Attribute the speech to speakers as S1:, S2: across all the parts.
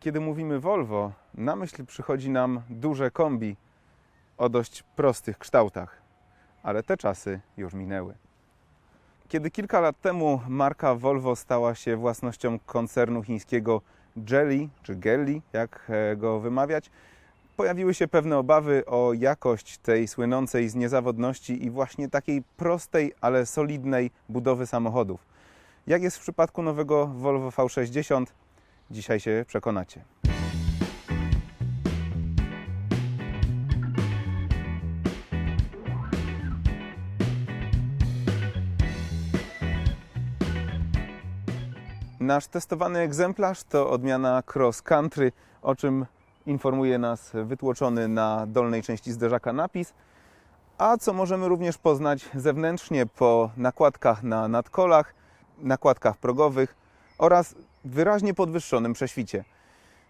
S1: Kiedy mówimy Volvo, na myśl przychodzi nam duże kombi o dość prostych kształtach, ale te czasy już minęły. Kiedy kilka lat temu marka Volvo stała się własnością koncernu chińskiego Jelly, czy Gelli, jak e, go wymawiać, pojawiły się pewne obawy o jakość tej słynącej z niezawodności i właśnie takiej prostej, ale solidnej budowy samochodów. Jak jest w przypadku nowego Volvo V60, dzisiaj się przekonacie. Nasz testowany egzemplarz to odmiana Cross Country, o czym informuje nas wytłoczony na dolnej części zderzaka napis, a co możemy również poznać zewnętrznie po nakładkach na nadkolach, nakładkach progowych oraz wyraźnie podwyższonym prześwicie.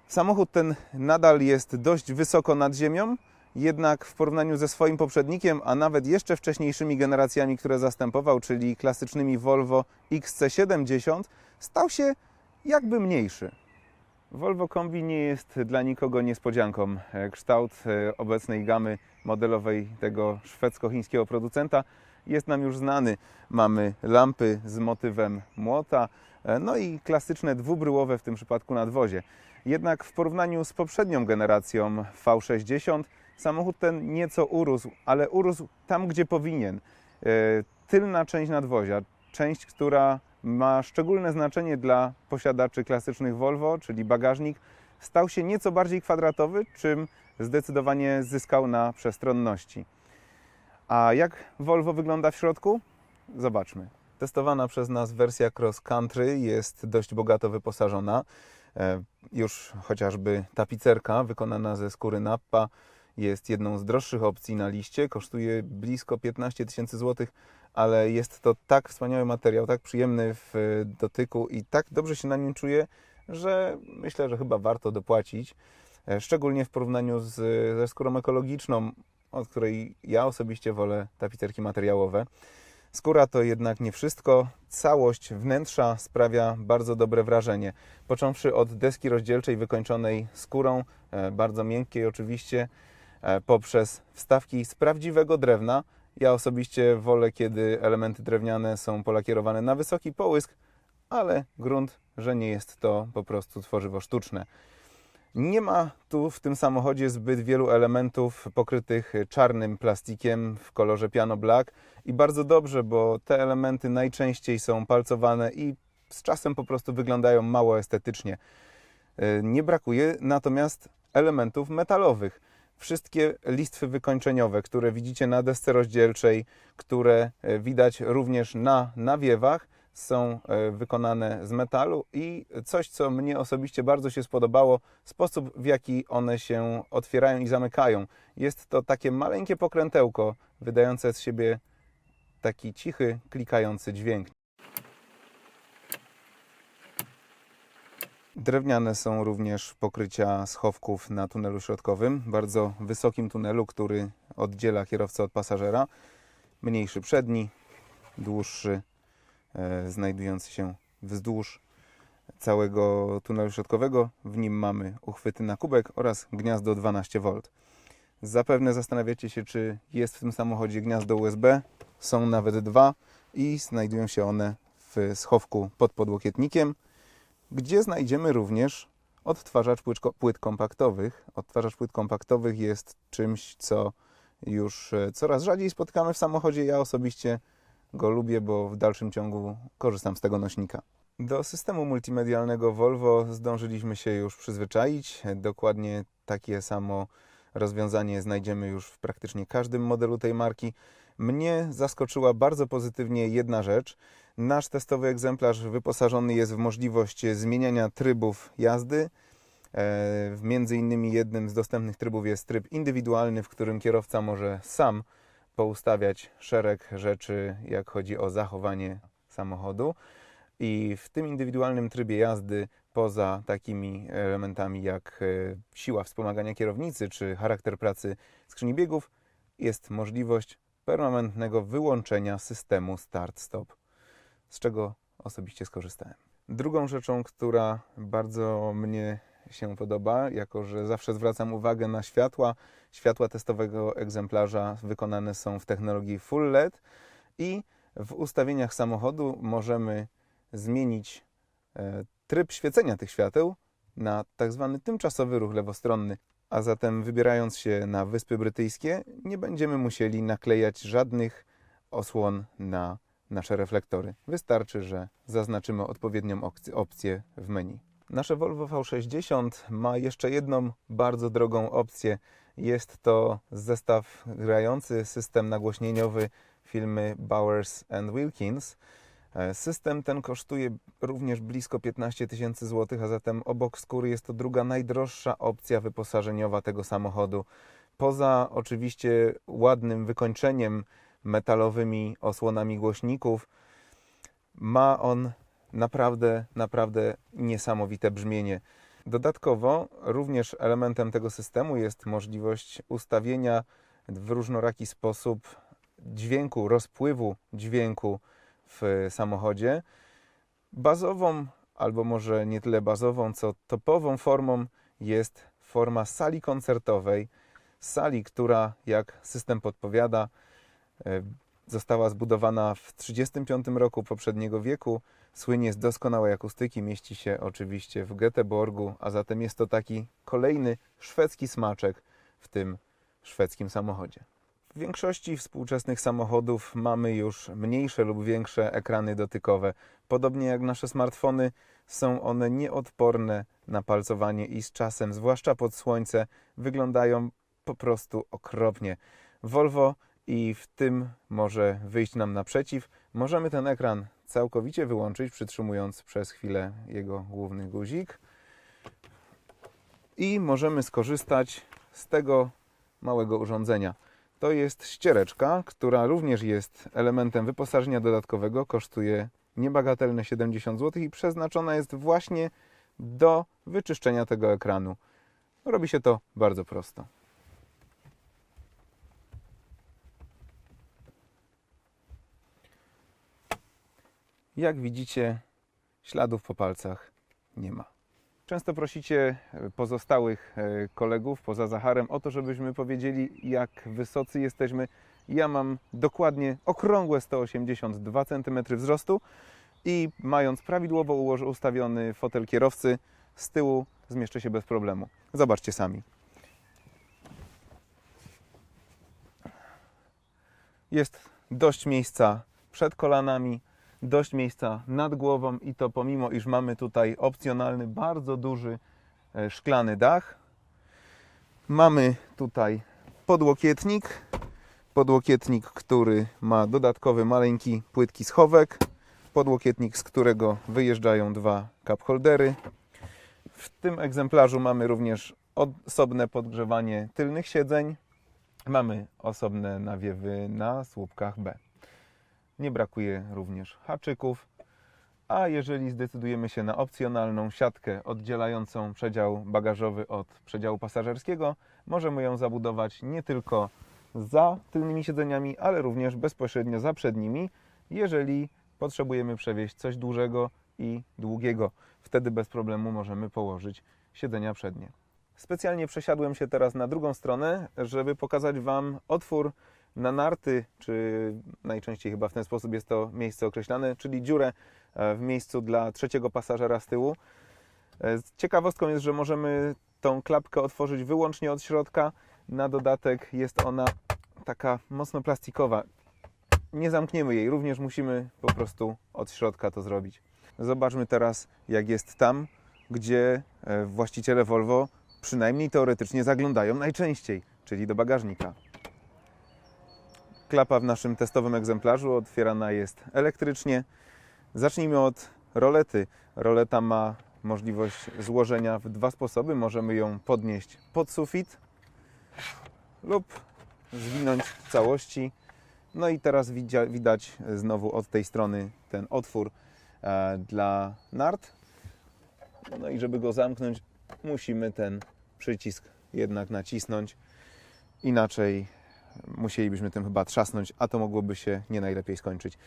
S1: Samochód ten nadal jest dość wysoko nad ziemią, jednak w porównaniu ze swoim poprzednikiem, a nawet jeszcze wcześniejszymi generacjami, które zastępował, czyli klasycznymi Volvo XC70, stał się jakby mniejszy. Volvo Kombi nie jest dla nikogo niespodzianką. Kształt e, obecnej gamy modelowej tego szwedzko-chińskiego producenta jest nam już znany. Mamy lampy z motywem młota, no i klasyczne dwubryłowe w tym przypadku nadwozie. Jednak w porównaniu z poprzednią generacją V60 samochód ten nieco urósł, ale urósł tam, gdzie powinien. E, Tylna część nadwozia, część, która ma szczególne znaczenie dla posiadaczy klasycznych Volvo, czyli bagażnik, stał się nieco bardziej kwadratowy, czym zdecydowanie zyskał na przestronności. A jak Volvo wygląda w środku? Zobaczmy. Testowana przez nas wersja Cross Country jest dość bogato wyposażona. E, Już chociażby tapicerka wykonana ze skóry Nappa jest jedną z droższych opcji na liście. Kosztuje blisko 15 tysięcy złotych, ale jest to tak wspaniały materiał, tak przyjemny w e, dotyku i tak dobrze się na nim czuje, że myślę, że chyba warto dopłacić. E, Szczególnie w porównaniu z, ze skórą ekologiczną, od której ja osobiście wolę tapicerki materiałowe. Skóra to jednak nie wszystko. Całość wnętrza sprawia bardzo dobre wrażenie. Począwszy od deski rozdzielczej wykończonej skórą, e, bardzo miękkiej oczywiście, e, poprzez wstawki z prawdziwego drewna. Ja osobiście wolę, kiedy elementy drewniane są polakierowane na wysoki połysk, ale grunt, że nie jest to po prostu tworzywo sztuczne. Nie ma tu w tym samochodzie zbyt wielu elementów pokrytych czarnym plastikiem w kolorze piano black i bardzo dobrze, bo te elementy najczęściej są palcowane i z czasem po prostu wyglądają mało estetycznie. E, Nie brakuje natomiast elementów metalowych. Wszystkie listwy wykończeniowe, które widzicie na desce rozdzielczej, które e, widać również na nawiewach, są e, wykonane z metalu i coś, co mnie osobiście bardzo się spodobało, sposób w jaki one się otwierają i zamykają. Jest to takie maleńkie pokrętełko, wydające z siebie taki cichy, klikający dźwięk. Drewniane są również pokrycia schowków na tunelu środkowym, bardzo wysokim tunelu, który oddziela kierowcę od pasażera. Mniejszy przedni, dłuższy, znajdujący się wzdłuż całego tunelu środkowego. W nim mamy uchwyty na kubek oraz gniazdo 12V. Zapewne zastanawiacie się, czy jest w tym samochodzie gniazdo USB. Są nawet dwa i znajdują się one w schowku pod podłokietnikiem gdzie znajdziemy również odtwarzacz płyt, kompaktowych. Odtwarzacz płyt kompaktowych jest czymś, co już e, coraz rzadziej spotykamy w samochodzie. Ja osobiście go lubię, bo w dalszym ciągu korzystam z tego nośnika. Do systemu multimedialnego Volvo zdążyliśmy się już przyzwyczaić. Dokładnie takie samo rozwiązanie znajdziemy już w praktycznie każdym modelu tej marki. Mnie zaskoczyła bardzo pozytywnie jedna rzecz. Nasz testowy egzemplarz wyposażony jest w możliwość zmieniania trybów jazdy. E, Między innymi jednym z dostępnych trybów jest tryb indywidualny, w którym kierowca może sam poustawiać szereg rzeczy, jak chodzi o zachowanie samochodu. I w tym indywidualnym trybie jazdy, poza takimi elementami jak e, siła wspomagania kierownicy czy charakter pracy skrzyni biegów, jest możliwość permanentnego wyłączenia systemu start-stop, z czego osobiście skorzystałem. Drugą rzeczą, która bardzo mnie się podoba, jako że zawsze zwracam uwagę na światła. Światła testowego egzemplarza wykonane są w technologii Full LED i w ustawieniach samochodu możemy zmienić e, tryb świecenia tych świateł na tak zwany tymczasowy ruch lewostronny. A zatem wybierając się na Wyspy Brytyjskie, nie będziemy musieli naklejać żadnych osłon na nasze reflektory. Wystarczy, że zaznaczymy odpowiednią opcję- opcję w menu. Nasze Volvo V60 ma jeszcze jedną bardzo drogą opcję. Jest to zestaw grający system nagłośnieniowy firmy Bowers Wilkins. E, System ten kosztuje również blisko 15 tysięcy złotych, a zatem obok skóry jest to druga najdroższa opcja wyposażeniowa tego samochodu. Poza oczywiście ładnym wykończeniem metalowymi osłonami głośników, ma on naprawdę, naprawdę niesamowite brzmienie. Dodatkowo również elementem tego systemu jest możliwość ustawienia w różnoraki sposób dźwięku, rozpływu dźwięku w samochodzie. Bazową, albo może nie tyle bazową, co topową formą jest forma sali koncertowej. Sali, która, jak system podpowiada, e, została zbudowana w 1935 roku poprzedniego wieku. Słynie z doskonałej akustyki, mieści się oczywiście w Göteborgu, a zatem jest to taki kolejny szwedzki smaczek w tym szwedzkim samochodzie. W większości współczesnych samochodów mamy już mniejsze lub większe ekrany dotykowe. Podobnie jak nasze smartfony, są one nieodporne na palcowanie i z czasem, zwłaszcza pod słońce, wyglądają po prostu okropnie. Volvo i w tym może wyjść nam naprzeciw. Możemy ten ekran całkowicie wyłączyć, przytrzymując przez chwilę jego główny guzik. I możemy skorzystać z tego małego urządzenia. To jest ściereczka, która również jest elementem wyposażenia dodatkowego. Kosztuje niebagatelne 70 zł i przeznaczona jest właśnie do wyczyszczenia tego ekranu. Robi się to bardzo prosto. Jak widzicie, śladów po palcach nie ma. Często prosicie pozostałych e, kolegów poza Zacharem o to, żebyśmy powiedzieli, jak wysocy jesteśmy. Ja mam dokładnie okrągłe 182 cm wzrostu i mając prawidłowo ustawiony fotel kierowcy, z tyłu zmieszczę się bez problemu. Zobaczcie sami. Jest dość miejsca przed kolanami, dość miejsca nad głową i to pomimo, iż mamy tutaj opcjonalny, bardzo duży e, szklany dach. Mamy tutaj podłokietnik, podłokietnik, który ma dodatkowy maleńki, płytki schowek, podłokietnik, z którego wyjeżdżają dwa cup holdery. W tym egzemplarzu mamy również osobne podgrzewanie tylnych siedzeń. Mamy osobne nawiewy na słupkach B. Nie brakuje również haczyków. A jeżeli zdecydujemy się na opcjonalną siatkę oddzielającą przedział bagażowy od przedziału pasażerskiego, możemy ją zabudować nie tylko za tylnymi siedzeniami, ale również bezpośrednio za przednimi, jeżeli potrzebujemy przewieźć coś dużego i długiego. Wtedy bez problemu możemy położyć siedzenia przednie. Specjalnie przesiadłem się teraz na drugą stronę, żeby pokazać Wam otwór na narty, czy najczęściej chyba w ten sposób jest to miejsce określane, czyli dziurę e, w miejscu dla trzeciego pasażera z tyłu. E, Ciekawostką jest, że możemy tą klapkę otworzyć wyłącznie od środka. Na dodatek jest ona taka mocno plastikowa. Nie zamkniemy jej, również musimy po prostu od środka to zrobić. Zobaczmy teraz, jak jest tam, gdzie e, właściciele Volvo przynajmniej teoretycznie zaglądają najczęściej, czyli do bagażnika. Klapa w naszym testowym egzemplarzu otwierana jest elektrycznie. Zacznijmy od rolety. Roleta ma możliwość złożenia w dwa sposoby. Możemy ją podnieść pod sufit lub zwinąć w całości. No i teraz widać znowu od tej strony ten otwór e, dla nart. No i żeby go zamknąć, musimy ten przycisk jednak nacisnąć. Inaczej musielibyśmy tym chyba trzasnąć, a to mogłoby się nie najlepiej skończyć.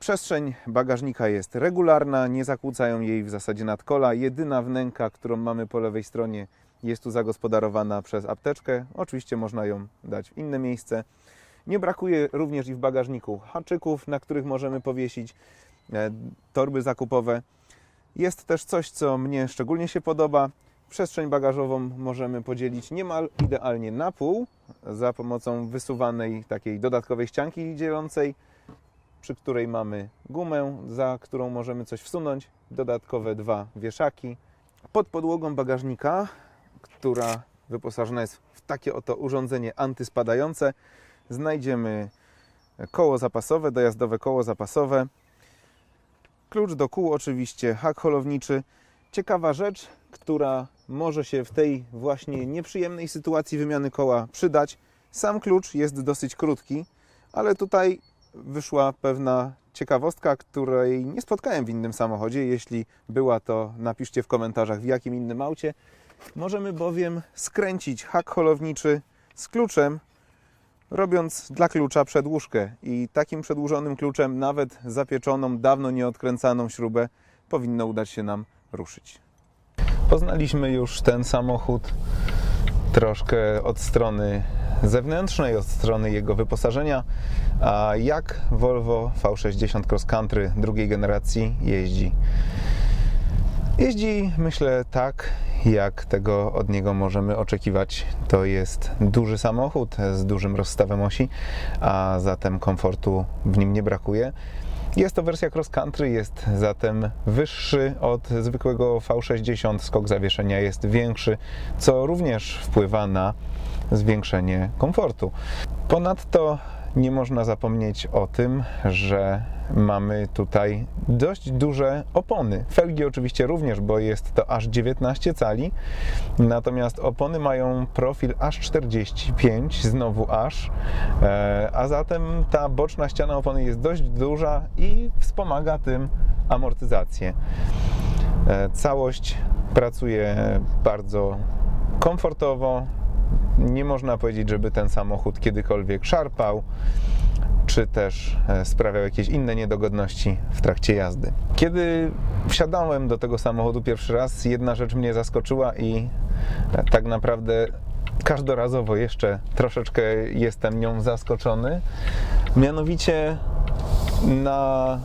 S1: Przestrzeń bagażnika jest regularna, nie zakłócają jej w zasadzie nadkola. Jedyna wnęka, którą mamy po lewej stronie, jest tu zagospodarowana przez apteczkę. Oczywiście można ją dać w inne miejsce. Nie brakuje również i w bagażniku haczyków, na których możemy powiesić e, torby zakupowe. Jest też coś, co mnie szczególnie się podoba. Przestrzeń bagażową możemy podzielić niemal idealnie na pół za pomocą wysuwanej takiej dodatkowej ścianki dzielącej, przy której mamy gumę, za którą możemy coś wsunąć, dodatkowe dwa wieszaki. Pod podłogą bagażnika, która wyposażona jest w takie oto urządzenie antyspadające, znajdziemy koło zapasowe, dojazdowe koło zapasowe, klucz do kół oczywiście, hak holowniczy. Ciekawa rzecz, która może się w tej właśnie nieprzyjemnej sytuacji wymiany koła przydać. Sam klucz jest dosyć krótki, ale tutaj wyszła pewna ciekawostka, której nie spotkałem w innym samochodzie. Jeśli była, to napiszcie w komentarzach w jakim innym aucie. Możemy bowiem skręcić hak holowniczy z kluczem, robiąc dla klucza przedłużkę. I takim przedłużonym kluczem, nawet zapieczoną, dawno nieodkręcaną śrubę, powinno udać się nam ruszyć. Poznaliśmy już ten samochód troszkę od strony zewnętrznej, od strony jego wyposażenia. A jak Volvo V60 Cross Country drugiej generacji jeździ? Jeździ, myślę, tak, jak tego od niego możemy oczekiwać. To jest duży samochód z dużym rozstawem osi, a zatem komfortu w nim nie brakuje. Jest to wersja cross country, jest zatem wyższy od zwykłego V60. Skok zawieszenia jest większy, co również wpływa na zwiększenie komfortu. Ponadto nie można zapomnieć o tym, że mamy tutaj dość duże opony. Felgi oczywiście również, bo jest to aż 19 cali, natomiast opony mają profil aż 45, znowu aż, e, a zatem ta boczna ściana opony jest dość duża i wspomaga tym amortyzację. E, Całość pracuje bardzo komfortowo. Nie można powiedzieć, żeby ten samochód kiedykolwiek szarpał czy też e, sprawiał jakieś inne niedogodności w trakcie jazdy. Kiedy wsiadałem do tego samochodu pierwszy raz, jedna rzecz mnie zaskoczyła i e, tak naprawdę każdorazowo jeszcze troszeczkę jestem nią zaskoczony. Mianowicie na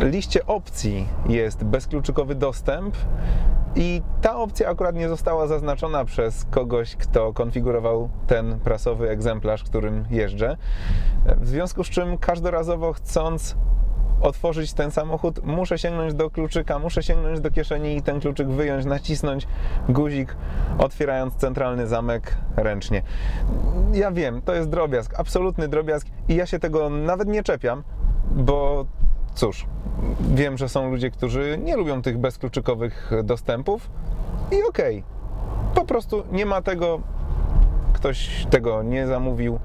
S1: liście opcji jest bezkluczykowy dostęp i ta opcja akurat nie została zaznaczona przez kogoś, kto konfigurował ten prasowy egzemplarz, którym jeżdżę. W związku z czym każdorazowo chcąc otworzyć ten samochód, muszę sięgnąć do kluczyka, muszę sięgnąć do kieszeni i ten kluczyk wyjąć, nacisnąć guzik, otwierając centralny zamek ręcznie. Ja wiem, to jest drobiazg, absolutny drobiazg i ja się tego nawet nie czepiam, bo cóż, wiem, że są ludzie, którzy nie lubią tych bezkluczykowych dostępów i okej, po prostu nie ma tego, ktoś tego nie zamówił.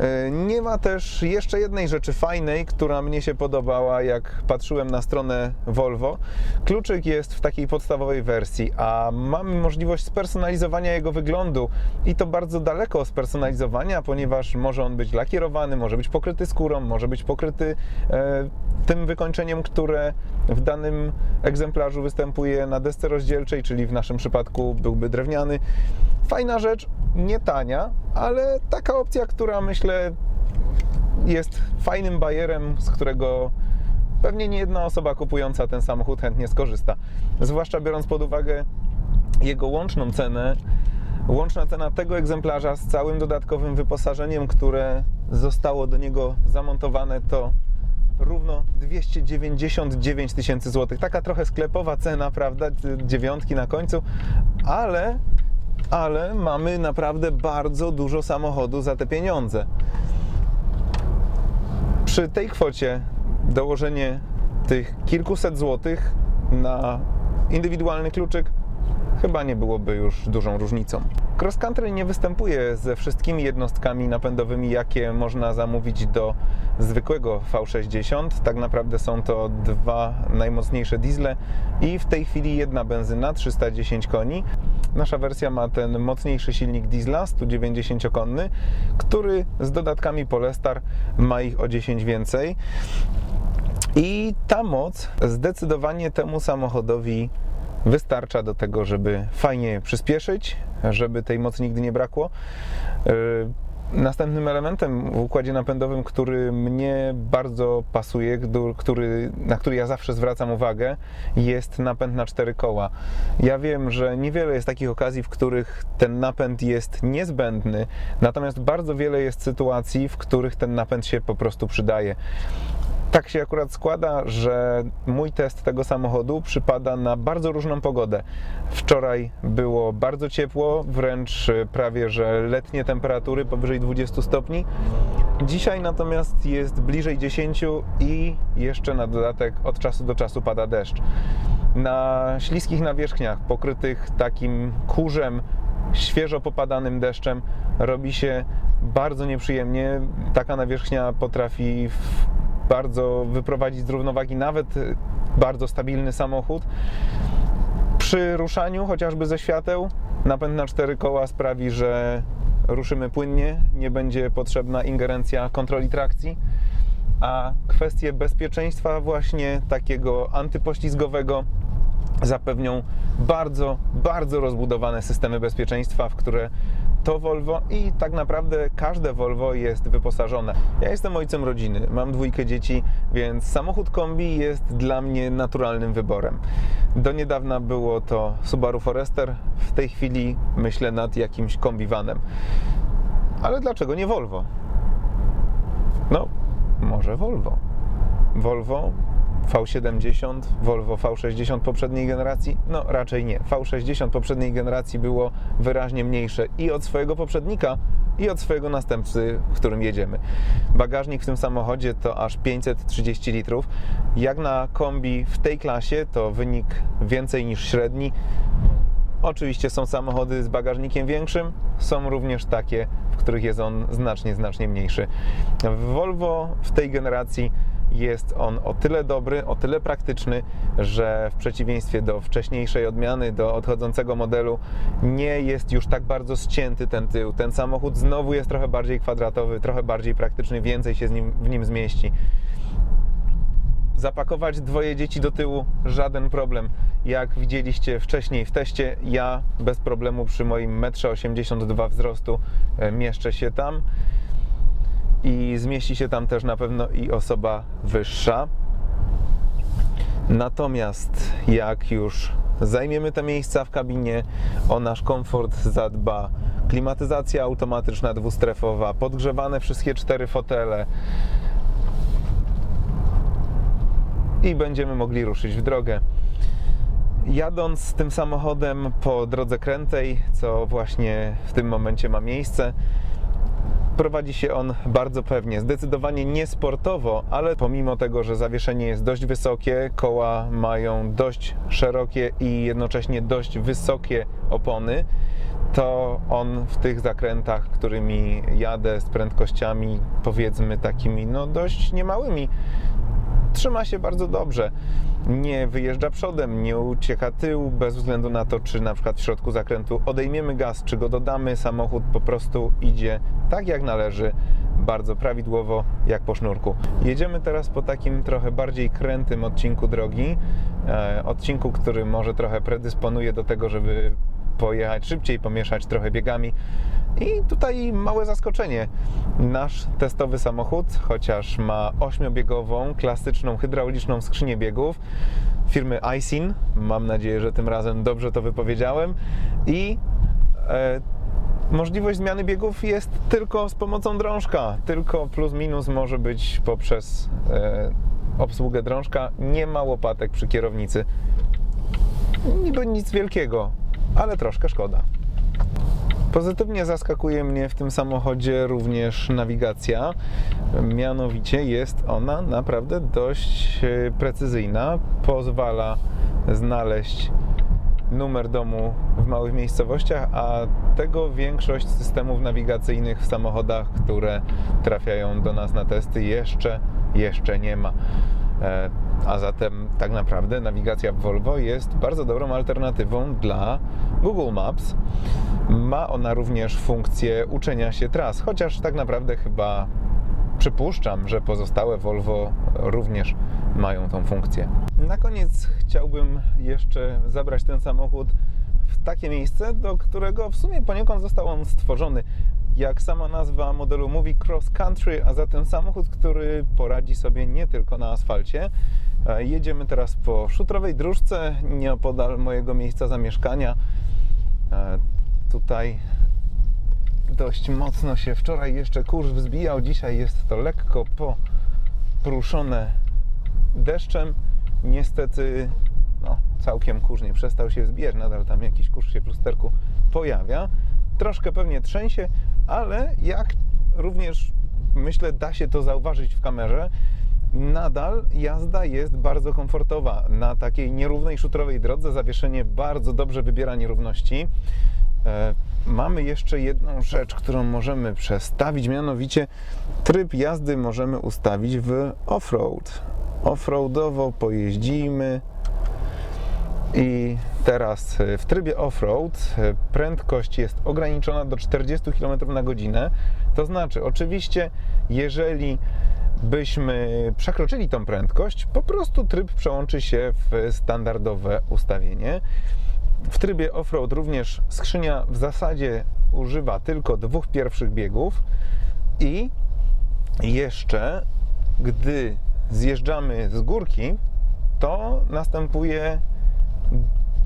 S1: E, Nie ma też jeszcze jednej rzeczy fajnej, która mnie się podobała, jak patrzyłem na stronę Volvo. Kluczyk jest w takiej podstawowej wersji, a mamy możliwość spersonalizowania jego wyglądu i to bardzo daleko spersonalizowania, ponieważ może on być lakierowany, może być pokryty skórą, może być pokryty e, tym wykończeniem, które w danym egzemplarzu występuje na desce rozdzielczej, czyli w naszym przypadku byłby drewniany. Fajna rzecz, nie tania, ale taka opcja, która myślę jest fajnym bajerem, z którego pewnie nie jedna osoba kupująca ten samochód chętnie skorzysta. Zwłaszcza biorąc pod uwagę jego łączną cenę. Łączna cena tego egzemplarza z całym dodatkowym wyposażeniem, które zostało do niego zamontowane, to równo 299 tysięcy złotych. Taka trochę sklepowa cena, prawda? Dziewiątki na końcu, ale ale mamy naprawdę bardzo dużo samochodu za te pieniądze. Przy tej kwocie dołożenie tych kilkuset złotych na indywidualny kluczyk chyba nie byłoby już dużą różnicą. Cross Country nie występuje ze wszystkimi jednostkami napędowymi, jakie można zamówić do zwykłego V60. Tak naprawdę są to dwa najmocniejsze diesle i w tej chwili jedna benzyna 310 koni. Nasza wersja ma ten mocniejszy silnik diesla 190-konny, który z dodatkami Polestar ma ich o 10 więcej. I ta moc zdecydowanie temu samochodowi wystarcza do tego, żeby fajnie przyspieszyć, żeby tej mocy nigdy nie brakło. Yy, Następnym elementem w układzie napędowym, który mnie bardzo pasuje, któ- który, na który ja zawsze zwracam uwagę, jest napęd na cztery koła. Ja wiem, że niewiele jest takich okazji, w których ten napęd jest niezbędny, natomiast bardzo wiele jest sytuacji, w których ten napęd się po prostu przydaje. Tak się akurat składa, że mój test tego samochodu przypada na bardzo różną pogodę. Wczoraj było bardzo ciepło, wręcz e, prawie że letnie temperatury powyżej 20 stopni. Dzisiaj natomiast jest bliżej 10 i jeszcze na dodatek od czasu do czasu pada deszcz. Na śliskich nawierzchniach pokrytych takim kurzem, świeżo popadanym deszczem robi się bardzo nieprzyjemnie. Taka nawierzchnia potrafi w bardzo wyprowadzić z równowagi nawet bardzo stabilny samochód. Przy ruszaniu chociażby ze świateł napęd na cztery koła sprawi, że ruszymy płynnie, nie będzie potrzebna ingerencja kontroli trakcji, a kwestie bezpieczeństwa właśnie takiego antypoślizgowego zapewnią bardzo, bardzo rozbudowane systemy bezpieczeństwa, w które to Volvo i tak naprawdę każde Volvo jest wyposażone. Ja jestem ojcem rodziny, mam dwójkę dzieci, więc samochód kombi jest dla mnie naturalnym wyborem. Do niedawna było to Subaru Forester, w tej chwili myślę nad jakimś kombivanem. Ale dlaczego nie Volvo? No, może Volvo. Volvo V70, Volvo V60 poprzedniej generacji? No raczej nie. V60 poprzedniej generacji było wyraźnie mniejsze i od swojego poprzednika, i od swojego następcy, którym jedziemy. Bagażnik w tym samochodzie to aż 530 litrów. Jak na kombi w tej klasie to wynik więcej niż średni. Oczywiście są samochody z bagażnikiem większym, są również takie, w których jest on znacznie, znacznie mniejszy. W Volvo w tej generacji jest on o tyle dobry, o tyle praktyczny, że w przeciwieństwie do wcześniejszej odmiany, do odchodzącego modelu, nie jest już tak bardzo ścięty ten tył. Ten samochód znowu jest trochę bardziej kwadratowy, trochę bardziej praktyczny, więcej się nim, w nim zmieści zapakować dwoje dzieci do tyłu żaden problem. Jak widzieliście wcześniej w teście, ja bez problemu przy moim 1,82 m wzrostu e, mieszczę się tam i zmieści się tam też na pewno i osoba wyższa. Natomiast jak już zajmiemy te miejsca w kabinie, o nasz komfort zadba klimatyzacja automatyczna dwustrefowa, podgrzewane wszystkie cztery fotele, i będziemy mogli ruszyć w drogę. Jadąc tym samochodem po drodze krętej, co właśnie w tym momencie ma miejsce, prowadzi się on bardzo pewnie, zdecydowanie niesportowo, ale pomimo tego, że zawieszenie jest dość wysokie, koła mają dość szerokie i jednocześnie dość wysokie opony, to on w tych zakrętach, którymi jadę z prędkościami powiedzmy takimi no dość niemałymi, trzyma się bardzo dobrze. Nie wyjeżdża przodem, nie ucieka tył, bez względu na to, czy na przykład w środku zakrętu odejmiemy gaz, czy go dodamy, samochód po prostu idzie tak jak należy, bardzo prawidłowo, jak po sznurku. Jedziemy teraz po takim trochę bardziej krętym odcinku drogi, e, odcinku, który może trochę predysponuje do tego, żeby pojechać szybciej, pomieszać trochę biegami. I tutaj małe zaskoczenie. Nasz testowy samochód, chociaż ma ośmiobiegową, klasyczną, hydrauliczną skrzynię biegów firmy iSyn, mam nadzieję, że tym razem dobrze to wypowiedziałem, i e, możliwość zmiany biegów jest tylko z pomocą drążka, tylko plus minus może być poprzez e, obsługę drążka. Nie ma łopatek przy kierownicy. Niby nic wielkiego, ale troszkę szkoda. Pozytywnie zaskakuje mnie w tym samochodzie również nawigacja. Mianowicie jest ona naprawdę dość e, precyzyjna. Pozwala znaleźć numer domu w małych miejscowościach, a tego większość systemów nawigacyjnych w samochodach, które trafiają do nas na testy, jeszcze, jeszcze nie ma. E, A zatem tak naprawdę nawigacja w Volvo jest bardzo dobrą alternatywą dla Google Maps. Ma ona również funkcję uczenia się tras, chociaż tak naprawdę chyba przypuszczam, że pozostałe Volvo również mają tą funkcję. Na koniec chciałbym jeszcze zabrać ten samochód w takie miejsce, do którego w sumie poniekąd został on stworzony. Jak sama nazwa modelu mówi, cross country, a zatem samochód, który poradzi sobie nie tylko na asfalcie. E, Jedziemy teraz po szutrowej dróżce nieopodal mojego miejsca zamieszkania. E, Tutaj dość mocno się wczoraj jeszcze kurz wzbijał, dzisiaj jest to lekko popruszone deszczem. Niestety no, całkiem kurz nie przestał się wzbijać, nadal tam jakiś kurz się w lusterku pojawia. Troszkę pewnie trzęsie, ale jak również myślę da się to zauważyć w kamerze, nadal jazda jest bardzo komfortowa. Na takiej nierównej szutrowej drodze zawieszenie bardzo dobrze wybiera nierówności. E, Mamy jeszcze jedną rzecz, którą możemy przestawić, mianowicie tryb jazdy możemy ustawić w off-road. Offroadowo pojeździmy i teraz e, w trybie off-road e, prędkość jest ograniczona do 40 km na godzinę. To znaczy, oczywiście, jeżeli byśmy przekroczyli tą prędkość, po prostu tryb przełączy się w standardowe ustawienie. W trybie off-road również skrzynia w zasadzie używa tylko dwóch pierwszych biegów i jeszcze gdy zjeżdżamy z górki, to następuje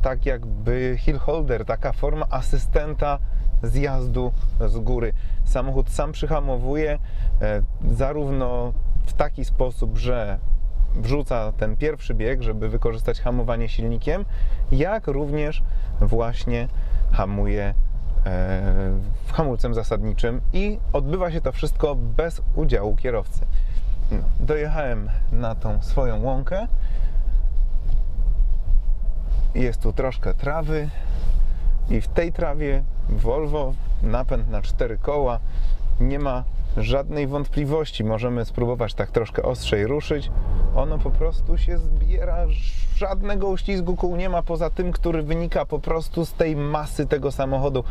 S1: tak jakby hill holder, taka forma asystenta zjazdu z góry. Samochód sam przyhamowuje e, zarówno w taki sposób, że wrzuca ten pierwszy bieg, żeby wykorzystać hamowanie silnikiem, jak również właśnie hamuje e, hamulcem zasadniczym i odbywa się to wszystko bez udziału kierowcy. No, dojechałem na tą swoją łąkę. Jest tu troszkę trawy i w tej trawie Volvo napęd na cztery koła nie ma żadnej wątpliwości. Możemy spróbować tak troszkę ostrzej ruszyć. Ono po prostu się zbiera. Żadnego uślizgu kół nie ma poza tym, który wynika po prostu z tej masy tego samochodu.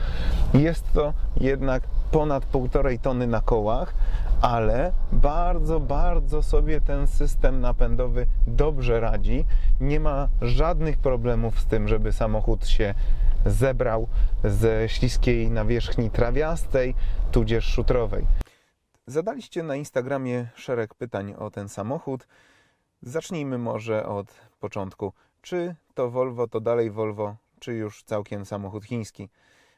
S1: Jest to jednak ponad półtorej tony na kołach, ale bardzo, bardzo sobie ten system napędowy dobrze radzi. Nie ma żadnych problemów z tym, żeby samochód się zebrał ze śliskiej nawierzchni trawiastej, tudzież szutrowej. Zadaliście na Instagramie szereg pytań o ten samochód. Zacznijmy może od początku. Czy to Volvo, to dalej Volvo, czy już całkiem samochód chiński?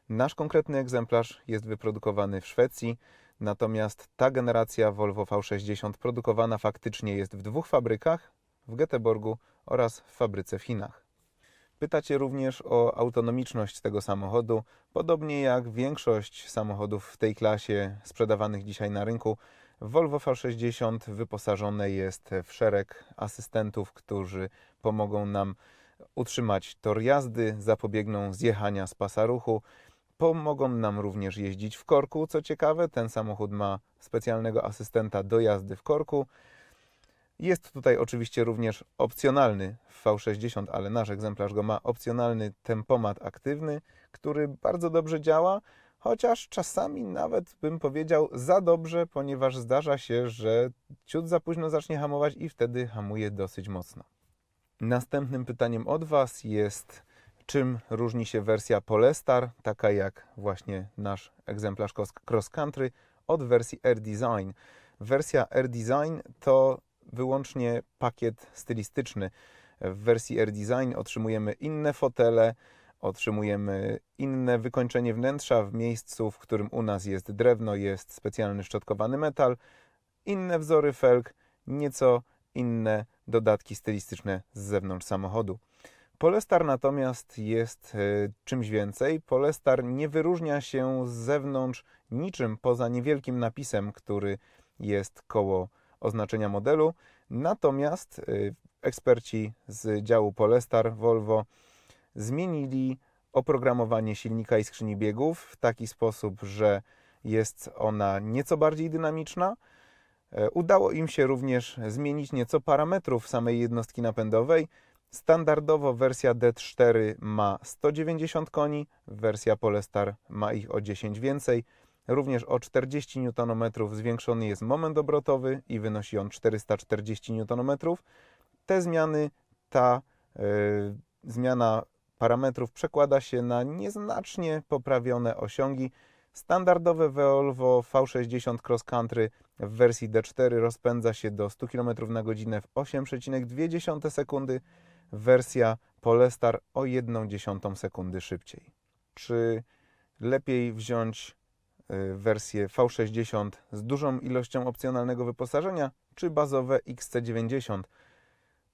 S1: Nasz konkretny egzemplarz jest wyprodukowany w Szwecji, natomiast ta generacja Volvo V60 produkowana faktycznie jest w dwóch fabrykach, w Göteborgu oraz w fabryce w Chinach. Pytacie również o autonomiczność tego samochodu. Podobnie jak większość samochodów w tej klasie sprzedawanych dzisiaj na rynku, Volvo V60 wyposażone jest w szereg asystentów, którzy pomogą nam utrzymać tor jazdy, zapobiegną zjechania z pasa ruchu. Pomogą nam również jeździć w korku. Co ciekawe, ten samochód ma specjalnego asystenta do jazdy w korku. Jest tutaj oczywiście również opcjonalny w V60, ale nasz egzemplarz go ma opcjonalny tempomat aktywny, który bardzo dobrze działa, chociaż czasami nawet bym powiedział za dobrze, ponieważ zdarza się, że ciut za późno zacznie hamować i wtedy hamuje dosyć mocno. Następnym pytaniem od Was jest, czym różni się wersja Polestar, taka jak właśnie nasz egzemplarz Cross Country, od wersji Air Design. Wersja Air Design to wyłącznie pakiet stylistyczny. W wersji Air Design otrzymujemy inne fotele, otrzymujemy inne wykończenie wnętrza w miejscu, w którym u nas jest drewno, jest specjalny szczotkowany metal, inne wzory felg, nieco inne dodatki stylistyczne z zewnątrz samochodu. Polestar natomiast jest e, czymś więcej. Polestar nie wyróżnia się z zewnątrz niczym poza niewielkim napisem, który jest koło oznaczenia modelu. Natomiast y, eksperci z działu Polestar Volvo zmienili oprogramowanie silnika i skrzyni biegów w taki sposób, że jest ona nieco bardziej dynamiczna. E, Udało im się również zmienić nieco parametrów samej jednostki napędowej. Standardowo wersja D4 ma 190 koni, wersja Polestar ma ich o 10 więcej. Również o 40 Nm zwiększony jest moment obrotowy i wynosi on 440 Nm. Te zmiany, ta e, zmiana parametrów przekłada się na nieznacznie poprawione osiągi. Standardowe Volvo V60 Cross Country w wersji D4 rozpędza się do 100 km na godzinę w 8,2 sekundy, wersja Polestar o 1,1 sekundy szybciej. Czy lepiej wziąć y, wersję V60 z dużą ilością opcjonalnego wyposażenia, czy bazowe XC90?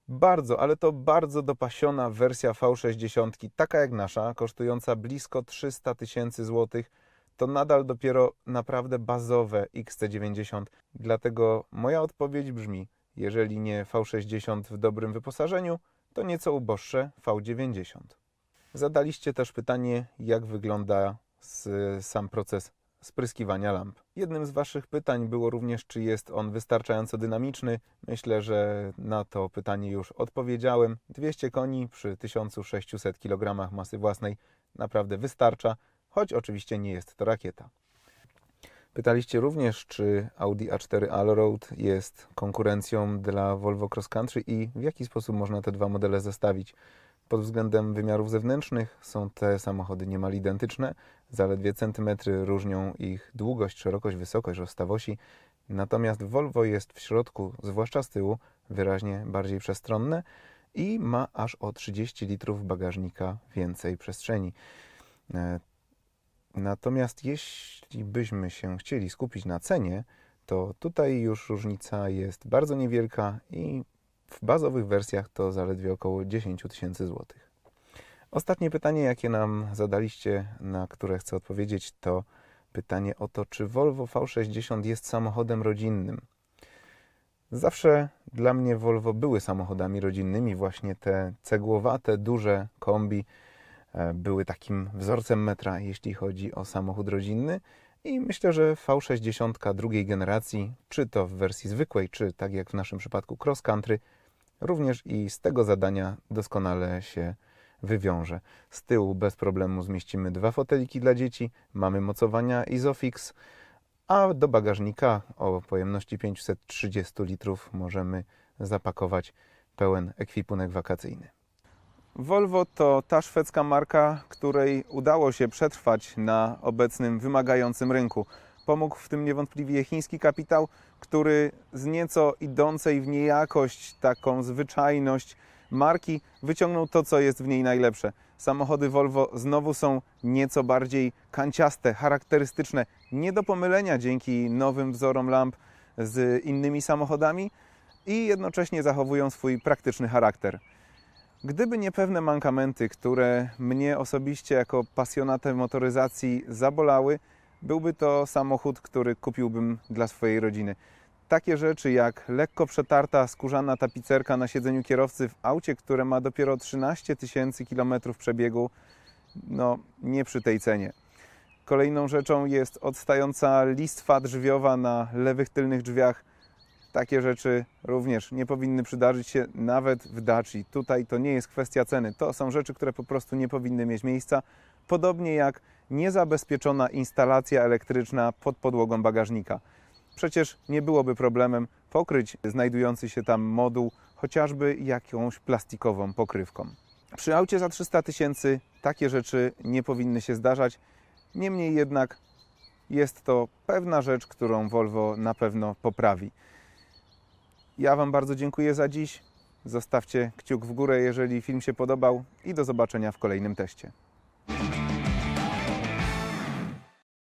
S1: Bardzo, ale to bardzo dopasiona wersja V60, taka jak nasza, kosztująca blisko 300 tysięcy złotych, to nadal dopiero naprawdę bazowe XC90. Dlatego moja odpowiedź brzmi: jeżeli nie V60 w dobrym wyposażeniu, to nieco uboższe V90. Zadaliście też pytanie, jak wygląda sam proces spryskiwania lamp. Jednym z Waszych pytań było również, czy jest on wystarczająco dynamiczny. Myślę, że na to pytanie już odpowiedziałem. 200 koni przy 1600 kg masy własnej naprawdę wystarcza, choć oczywiście nie jest to rakieta. Pytaliście również, czy Audi A4 Allroad jest konkurencją dla Volvo Cross Country i w jaki sposób można te dwa modele zestawić. Pod względem wymiarów zewnętrznych są te samochody niemal identyczne, zaledwie centymetry różnią ich długość, szerokość, wysokość, rozstaw osi. Natomiast Volvo jest w środku, zwłaszcza z tyłu, wyraźnie bardziej przestronne i ma aż o 30 litrów bagażnika więcej przestrzeni. E, Natomiast jeśli byśmy się chcieli skupić na cenie, to tutaj już różnica jest bardzo niewielka i w bazowych wersjach to zaledwie około 10 tysięcy złotych. Ostatnie pytanie, jakie nam zadaliście, na które chcę odpowiedzieć, to pytanie o to, czy Volvo V60 jest samochodem rodzinnym. Zawsze dla mnie Volvo były samochodami rodzinnymi, właśnie te cegłowate, duże kombi e, były takim wzorcem metra, jeśli chodzi o samochód rodzinny. I myślę, że V60 drugiej generacji, czy to w wersji zwykłej, czy tak jak w naszym przypadku cross country, również i z tego zadania doskonale się wywiąże. Z tyłu bez problemu zmieścimy dwa foteliki dla dzieci, mamy mocowania Isofix, a do bagażnika o pojemności 530 litrów możemy zapakować pełen ekwipunek wakacyjny. Volvo to ta szwedzka marka, której udało się przetrwać na obecnym wymagającym rynku. Pomógł w tym niewątpliwie chiński kapitał, który z nieco idącej w niejakość, taką zwyczajność marki wyciągnął to, co jest w niej najlepsze. Samochody Volvo znowu są nieco bardziej kanciaste, charakterystyczne, nie do pomylenia dzięki nowym wzorom lamp z innymi samochodami i jednocześnie zachowują swój praktyczny charakter. Gdyby nie pewne mankamenty, które mnie osobiście jako pasjonatę motoryzacji zabolały, byłby to samochód, który kupiłbym dla swojej rodziny. Takie rzeczy jak lekko przetarta skórzana tapicerka na siedzeniu kierowcy w aucie, które ma dopiero 13 tysięcy kilometrów przebiegu, no nie przy tej cenie. Kolejną rzeczą jest odstająca listwa drzwiowa na lewych tylnych drzwiach. Takie rzeczy również nie powinny przydarzyć się nawet w Daci. Tutaj to nie jest kwestia ceny. To są rzeczy, które po prostu nie powinny mieć miejsca. Podobnie jak niezabezpieczona instalacja elektryczna pod podłogą bagażnika. Przecież nie byłoby problemem pokryć znajdujący się tam moduł chociażby jakąś plastikową pokrywką. Przy aucie za 300 tysięcy takie rzeczy nie powinny się zdarzać. Niemniej jednak jest to pewna rzecz, którą Volvo na pewno poprawi. Ja Wam bardzo dziękuję za dziś. Zostawcie kciuk w górę, jeżeli film się podobał i do zobaczenia w kolejnym teście.